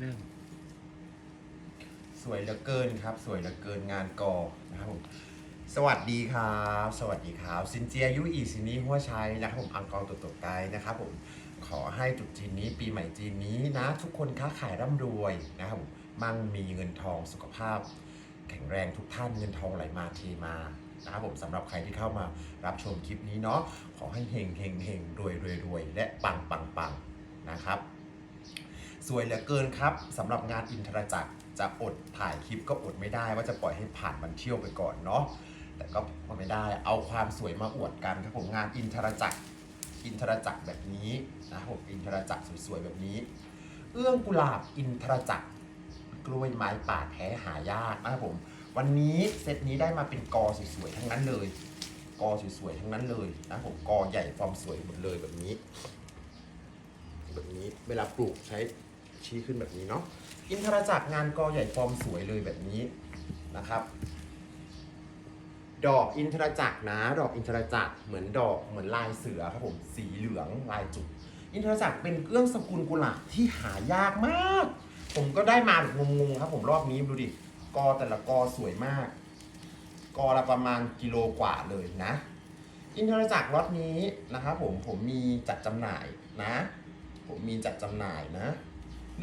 เริ่ม สวยเหลือเกินครับ สวยเหลือเกินงานกอนะครับผมสวัสดีครับ สวัสดีครับซินเจียยุอีซินีหัวชัยนะครับผมอังกอร์ตัวตกไกนะครับผมขอให้ตรุษจีนนี้ปีใหม่จีนนี้นะ ทุกคนค้าขายร่ำรวยนะครับผมมั่งมีเงินทองสุขภาพ แข็งแรงทุกท่านเงินทองไหลมาเทมานะครับผมสำหรับใครที่เข้ามารับชมคลิปนี้เนาะขอให้เฮงเฮงเฮงรวยรวยรวยและปังปังปังนะครับ สวยเหลือเกินครับสำหรับงานอินทรจักรจะอดถ่ายคลิปก็อดไม่ได้ว่าจะปล่อยให้ผ่านมันเที่ยวไปก่อนเนาะแต่ก็ไม่ได้เอาความสวยมาอวดกันครับผมงานอินทรจักรอินทรจักรแบบนี้นะผมอินทรจักรสวยๆแบบนี้ เอื้องกุหลาบอินทรจักรกล้วยไม้ป่าแท้หายากนะครับผม วันนี้เซตนี้ได้มาเป็นกอสวยๆทั้งนั้นเลย กอสวยๆทั้งนั้นเลยนะผมกอใหญ่ฟอร์มสวยหมดเลยแบบนี้ แบบนี้เวลาปลูกใช้ ชี้ขึ้นแบบนี้เนาะอินทรจักรงานกอใหญ่ฟอร์มสวยเลยแบบนี้นะครับ ดอกอินทรจักรนะ ดอกอินทรจักรเหมือนดอกเหมือนลายเสือครับผมสีเหลืองลายจุด อินทรจักรเป็นเครื่องสกุลกุหลาบที่หายากมาก ผมก็ได้มาแบบงงๆครับผมรอบนี้ดูดิกอแต่ละกอสวยมาก กอละประมาณกิโลกว่าเลยนะ อินทรจักรล็อตนี้นะครับผมผมมีจัดจำหน่ายนะ ผมมีจัดจำหน่ายนะ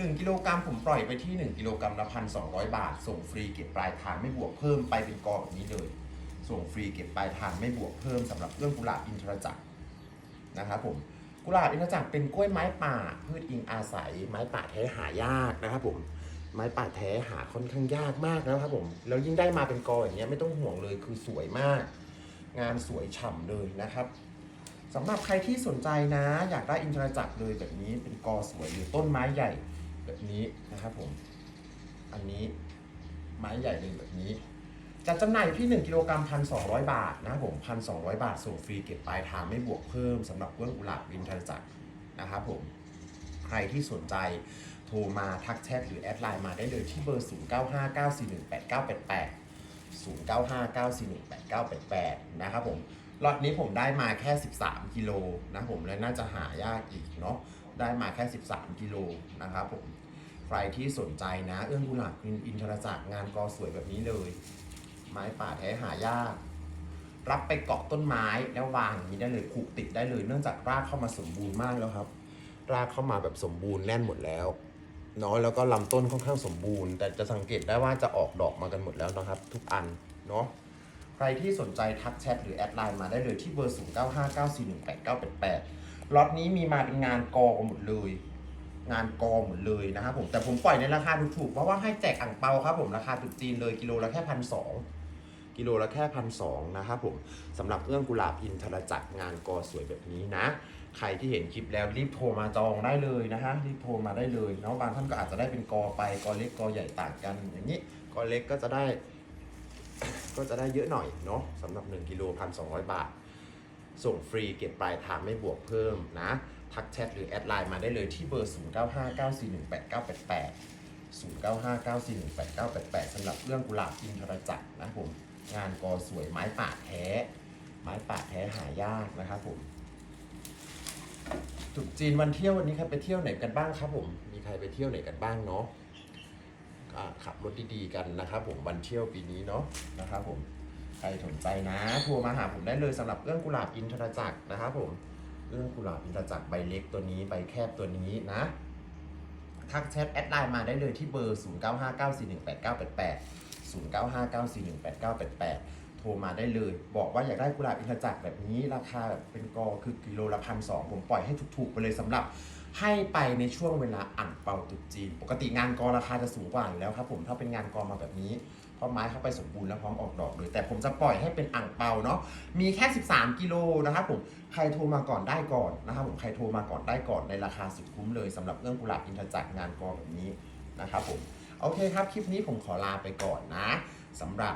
1กิโลกรัมผมปล่อยไปที่ 1กิโลกรัมละพันสองบาท ส่งฟรีเก็บปลายทางไม่บวกเพิ่มไปเป็นกอแบบนี้เลย ส่งฟรีเก็บปลายทางไม่บวกเพิ่มสำหรับเรื่องกุหลาบอินทรจักรนะครับผมกุหลาบอินทรจักรเป็นกล้วยไม้ป่าพืชอิงอาศัย ไม้ป่าแท้หายากนะครับผมไม้ป่าแท้หาค่อนข้างยากมากนะครับผมแล้วยิ่งได้มาเป็นกออย่างเงี้ยไม่ต้องห่วงเลยคือสวยมาก งานสวยฉ่ำเลยนะครับสำหรับใครที่สนใจนะ อยากได้อินทรจักรเลยแบบนี้เป็นกอสวยหรือต้นไม้ใหญ่ แบบนี้นะครับผม อันนี้ไม้ใหญ่เลยแบบนี้จัดจำหน่ายที่ 1 กิโลกรัมพันสองบาทนะครับผมพันสองบาทส่งฟรีเก็บปลายทางไม่บวกเพิ่มสำหรับเรื่องกุหลาบอินทรจักรนะครับผม ใครที่สนใจโทรมาทักแชทหรือแอดไลน์มาได้เลยที่เบอร์ 0959418988นะครับผมล็อตนี้ผมได้มาแค่ 13 กิโลนะผมและน่าจะหายากอีกเนาะ ได้มาแค่ 13 กิโลนะครับผมใครที่สนใจนะ เอื้องกุหลาบอินทรจักรงานกอสวยแบบนี้เลย ไม้ป่าแท้หายาก รับไปเกาะต้นไม้แล้ววางอย่างนี้ได้เลยผูกติดได้เลย เนื่องจากรากเข้ามาสมบูรณ์มากแล้วครับ รากเข้ามาแบบสมบูรณ์แน่นหมดแล้วเนาะแล้วก็ลำต้นค่อนข้างสมบูรณ์ แต่จะสังเกตได้ว่าจะออกดอกมากันหมดแล้วนะครับ ทุกอันเนาะใครที่สนใจทักแชทหรือแอดไลน์มาได้เลยที่เบอร์ 0959418988 ล็อตนี้มีมาเป็นงานกอหมดเลย งานกอหมดเลยนะครับผมแต่ผมปล่อยในราคาถูกๆเพราะว่าให้แจกอ่างเปาครับผมราคาตุกจีนเลยกิโลละแค่พันสองกิโลละแค่พันสองนะครับผมสำหรับเอื้องกุหลาบอินทรจักรงานกอสวยแบบนี้นะ ใครที่เห็นคลิปแล้วรีบโทรมาจองได้เลยนะฮะรีบโทรมาได้เลยเนาะบางท่านก็อาจจะได้เป็นกอไปกอเล็กกอใหญ่ต่างกันอย่างนี้กอเล็กก็จะได้ ก็จะได้เยอะหน่อยเนาะสำหรับ1กิโลพันสองบาท ส่งฟรีเก็บปลายทางไม่บวกเพิ่มนะ ทักแชทหรือแอดไลน์มาได้เลยที่เบอร์ 0959418988 0959418988สำหรับเรื่องกุหลาบอินทรจักรนะผมงานกอสวยไม้ป่าแท้ ไม้ป่าแท้หายากนะครับผมตรุษจีนวันเที่ยววันนี้ใครไปเที่ยวไหนกันบ้างครับผมมีใครไปเที่ยวไหนกันบ้างเนาะขับรถดีๆกันนะครับผมวันเที่ยวปีนี้เนาะนะครับผม ครสนใจนะโทรมาหาผมได้เลยสำหรับเรื่องกุหลาบอินทรจักรนะครับผมเรื่องกุหลาบอินทรจักรใบเล็กตัวนี้ใบแคบตัวนี้นะทักแชทแอดไลน์มาได้เลยที่เบอร์ 0959418988 0959418988 โทรมาได้เลย บอกว่าอยากได้กุหลาบอินทรจักรแบบนี้ราคาแบบเป็นกอคือกิโลละพันสองผมปล่อยให้ถูกๆไปเลยสำหรับให้ไปในช่วงเวลาอ่างเปาตุจีน ปกติงานกอราคาจะสูงกว่าอยู่แล้วครับผมถ้าเป็นงานกอมาแบบนี้ ราะไม้เข้าไปสมบูรณ์แล้วพร้อมออกดอกเลย แต่ผมจะปล่อยให้เป็นอ่างเปาเนาะมีแค่ 13 กิโลนะครับผมใครโทรมาก่อนได้ก่อนนะครับผมใครโทรมาก่อนได้ก่อนในราคาสุดคุ้มเลยสำหรับเรื่องกุหลาบอินทจักรงานกองแบบนี้นะครับผมโอเคครับคลิปนี้ผมขอลาไปก่อนนะสำหรับ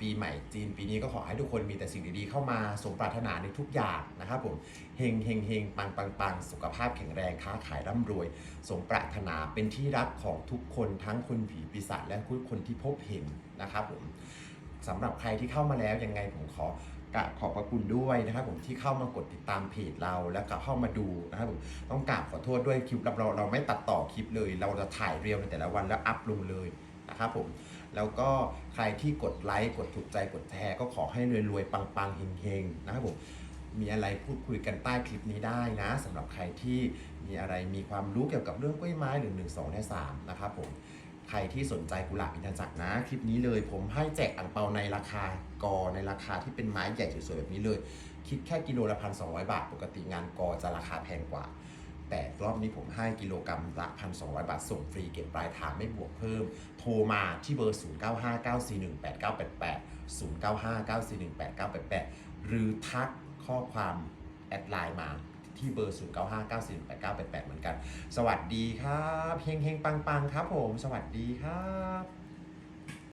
ปีใหม่จีน ปีนี้ก็ขอให้ทุกคนมีแต่สิ่งดีๆเข้ามาสมปรารถนาในทุกอย่างนะครับผมเฮงเฮงเฮงปังปังปังสุขภาพแข็งแรงค้าขายร่ำรวย สมปรารถนาเป็นที่รักของทุกคนทั้งคนผีปีศาจและคนที่พบเห็นนะครับผมสำหรับใครที่เข้ามาแล้วยังไงผมขอกราบขอบพระคุณด้วยนะครับผมที่เข้ามากดติดตามเพจเราแล้วก็เข้ามาดูนะครับผมต้องกราบขอโทษด้วยคลิปเราเราเราไม่ตัดต่อคลิปเลย เราจะถ่ายเรียวในแต่ละวันแล้วอัพลงเลยนะครับผม แล้วก็ใครที่กดไลค์กดถูกใจกดแชร์ก็ขอให้รวยๆ ปังๆเฮงๆนะครับผมมีอะไรพูดคุยกันใต้คลิปนี้ได้นะสำหรับใครที่มีอะไรมีความรู้เกี่ยวกับเรื่องกล้วยไม้หรือ1 2ใน3นะครับผมใครที่สนใจกุหลาบอินทจักรนะ คลิปนี้เลย ผมให้แจกอ่างเปาในราคากอในราคาที่เป็นไม้ใหญ่สวยๆแบบนี้เลย คิดแค่กิโลละพันสองบาท ปกติงานกอจะราคาแพงกว่า แต่รอบนี้ผมให้กิโลกรัมละพันสองบาท ส่งฟรีเก็บปลายทางไม่บวกเพิ่ม โทรมาที่เบอร์ 0959418988 0959418988 หรือทักข้อความแอดไลน์มาที่เบอร์ 0959418988 เหมือนกัน สวัสดีครับ เฮงเฮงปังปังครับผม สวัสดีครับ